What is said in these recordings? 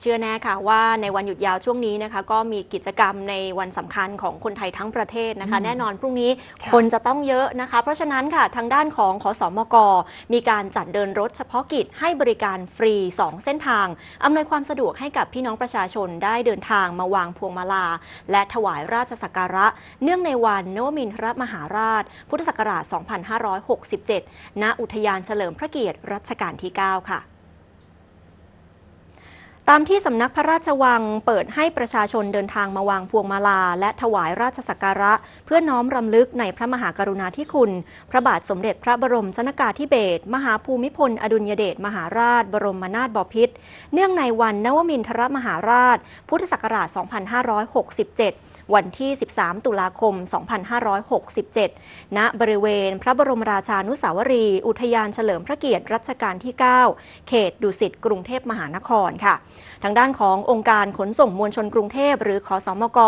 เชื่อแน่ค่ะว่าในวันหยุดยาวช่วงนี้นะคะ ก็มีกิจกรรมในวันสำคัญของคนไทยทั้งประเทศนะคะอืมแน่นอนพรุ่งนี้ค่ะคนจะต้องเยอะนะคะ เพราะฉะนั้นค่ะทางด้านของขอสอมก มีการจัดเดินรถเฉพาะกิจให้บริการฟรี 2 เส้นทางอำนวยความสะดวกให้กับพี่น้องประชาชนได้เดินทางมาวางพวงมาลา และถวายราชสักการะ เนื่องในวันนวมินทรมหาราช พุทธศักราช 2567 ณ อุทยานเฉลิมพระเกียรติรัชกาลที่ 9 ค่ะ ตามที่สำนักพระราชวังเปิดให้ประชาชนเดินทางมาวางพวงมาลา และถวายราชสักการะ เพื่อน้อมรำลึกในพระมหากรุณาธิคุณ พระบาทสมเด็จพระบรมชนกาธิเบศรมหาภูมิพล อดุลยเดชมหาราช บรมนาถบพิตรเนื่องในวันนวมินทรมหาราช พุทธศักราช 2567 วันที่ 13 ตุลาคม 2567 ณ บริเวณพระบรมราชานุสาวรี อุทยานเฉลิมพระเกียรติรัชกาลที่ 9 เขตดุสิต กรุงเทพมหานครค่ะ ทางด้านขององค์การขนส่งมวลชนกรุงเทพหรือขอสอมก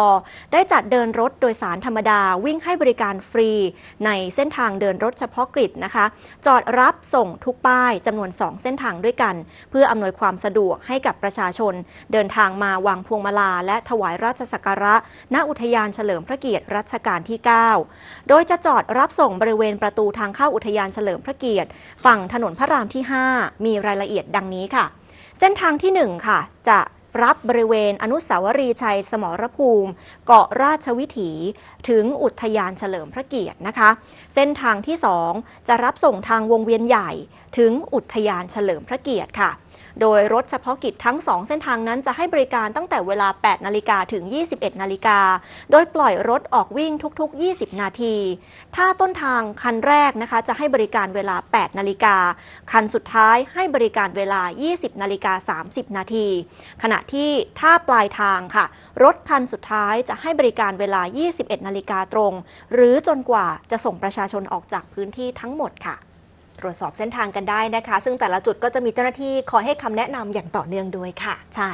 ได้จัดเดินรถโดยสารธรรมดาวิ่งให้บริการฟรี ในเส้นทางเดินรถเฉพาะกิจนะคะ จอดรับส่งทุกป้ายจำนวน 2 เส้นทางด้วยกัน เพื่ออำนวยความสะดวกให้กับประชาชน เดินทางมาวางพวงมาลาและถวายราชสักการะณอุทยานเฉลิมพระเกียรติรัชกาลที่ 9 โดยจะจอดรับส่งบริเวณประตูทางเข้าอุทยานเฉลิมพระเกียรติ ฝั่งถนนพระรามที่ 5 มีรายละเอียดดังนี้ค่ะ เส้นทางที่ 1 ค่ะ จะรับบริเวณอนุสาวรีย์ชัยสมรภูมิ เกาะราชวิถี ถึงอุทยานเฉลิมพระเกียรตินะคะ เส้นทางที่ 2 จะรับส่งทางวงเวียนใหญ่ ถึงอุทยานเฉลิมพระเกียรติค่ะ โดยรถเฉพาะกิจทั้ง 2 เส้นทางนั้นจะให้บริการตั้งแต่เวลา 8 นาฬิกาถึง 21 นาฬิกา โดยปล่อยรถออกวิ่งทุก ๆ 20 นาที ถ้าต้นทางคันแรกนะคะจะให้บริการเวลา 8 นาฬิกา คันสุดท้ายให้บริการเวลา 20 นาฬิกา 30 นาที ขณะที่ถ้าปลายทางค่ะ รถคันสุดท้ายจะให้บริการเวลา 21 นาฬิกาตรง หรือจนกว่าจะส่งประชาชนออกจากพื้นที่ทั้งหมดค่ะ ตรวจสอบเส้นทางกันได้นะคะ ซึ่งแต่ละจุดก็จะมีเจ้าหน้าที่คอยให้คำแนะนำอย่างต่อเนื่องด้วยค่ะ ใช่